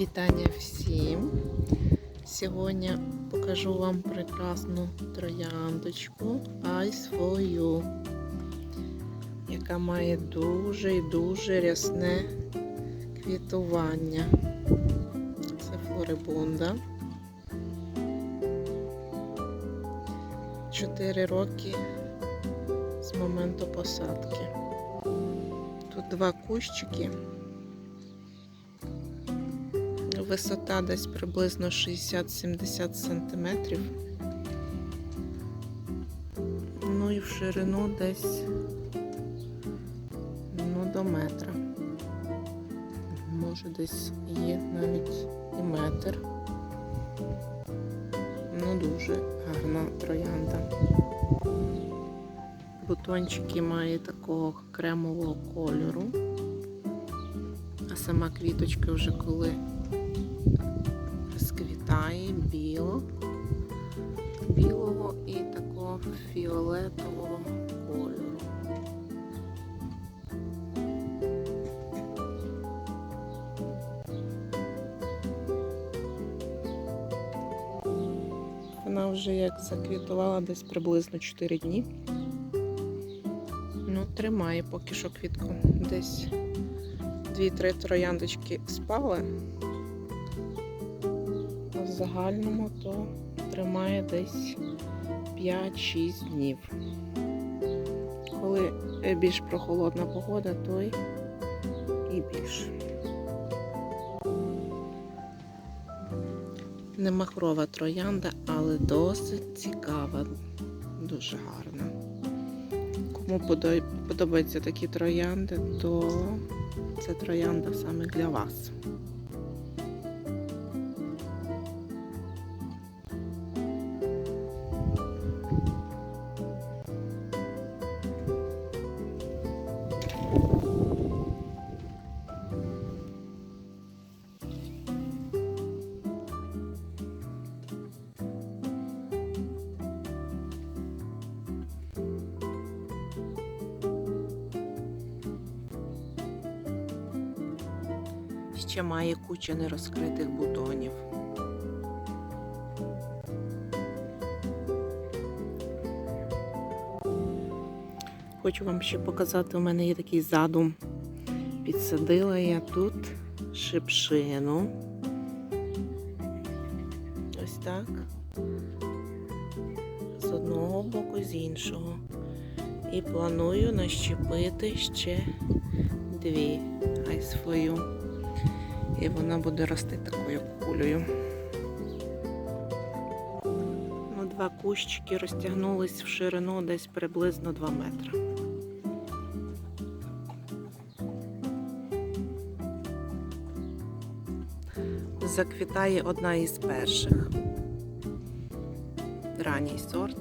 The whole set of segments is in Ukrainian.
Вітання всім! Сьогодні покажу вам прекрасну трояндочку Ice for You, яка має дуже і дуже рясне квітування. Це флорибунда. 4 роки з моменту посадки. Тут два кущики. Висота десь приблизно 60-70 см. Ну і в ширину десь ну, до метра. Може десь є навіть і метр. Ну, дуже гарна троянда. Бутончики має такого кремового кольору, а сама квіточка вже коли розквітає біло, білого і такого фіолетового кольору. Вона вже як заквітувала десь приблизно 4 дні. Ну, тримає поки що квітку. Десь 2-3 трояндочки спали. В загальному то тримає десь 5-6 днів. Коли більш прохолодна погода, то й і більше. Не махрова троянда, але досить цікава, дуже гарна. Кому подобаються такі троянди, то це троянда саме для вас. Ще має куча нерозкритих бутонів. Хочу вам ще показати, у мене є такий задум. Підсадила я тут шипшину. Ось так. З одного боку, з іншого. І планую нащепити ще дві айсфою. І вона буде рости такою кулею. Ну, два кущики розтягнулись в ширину десь приблизно 2 метри. Заквітає одна із перших. Ранній сорт.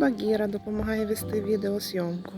Багіра допомагає вести відеозйомку.